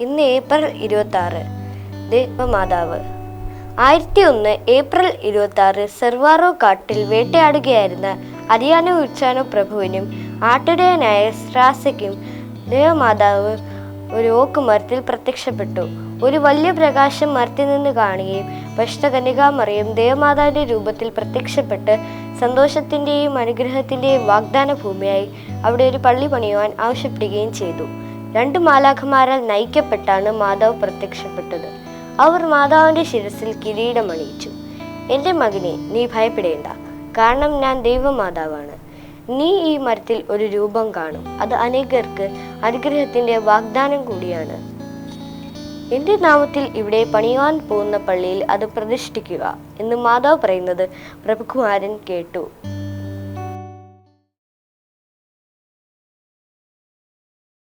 April ഇരുപത്തി ആറ് ദേവമാതാവ് ആയിരത്തി ഒന്ന് ഏപ്രിൽ ഇരുപത്തി ആറ് സെർവാറോ കാട്ടിൽ വേട്ടയാടുകയായിരുന്ന അരിയാനോ ഉച്ചാനു പ്രഭുവിനും ആട്ടിടയനായ ശ്രാസയ്ക്കും ദേവമാതാവ് ഒരു ഓക്ക് മരത്തിൽ പ്രത്യക്ഷപ്പെട്ടു. ഒരു വലിയ പ്രകാശം മരത്തിൽ നിന്ന് കാണുകയും പരിശുദ്ധ ദേവമാതാവിന്റെ രൂപത്തിൽ പ്രത്യക്ഷപ്പെട്ട് സന്തോഷത്തിന്റെയും അനുഗ്രഹത്തിന്റെയും വാഗ്ദാന ഭൂമിയായി അവിടെ ഒരു പള്ളി പണിയുവാൻ ആവശ്യപ്പെടുകയും ചെയ്തു. രണ്ട് മാലാഖമാരാൽ നയിക്കപ്പെട്ടാണ് മാതാവ് പ്രത്യക്ഷപ്പെട്ടത്. അവർ മാതാവിന്റെ ശിരസിൽ കിരീടമണിയിച്ചു. എന്റെ മകനെ നീ ഭയപ്പെടേണ്ട. കാരണം ഞാൻ ദൈവമാതാവാണ്. നീ ഈ മരത്തിൽ ഒരു രൂപം കാണും. അത് അനേകർക്ക് അനുഗ്രഹത്തിന്റെ വാഗ്ദാനം കൂടിയാണ്. എന്റെ നാമത്തിൽ ഇവിടെ പണിയുവാൻ പോകുന്ന പള്ളിയിൽ അത് പ്രതിഷ്ഠിക്കുക എന്ന് മാതാവ് പറയുന്നത് പ്രഭുകുമാരൻ കേട്ടു.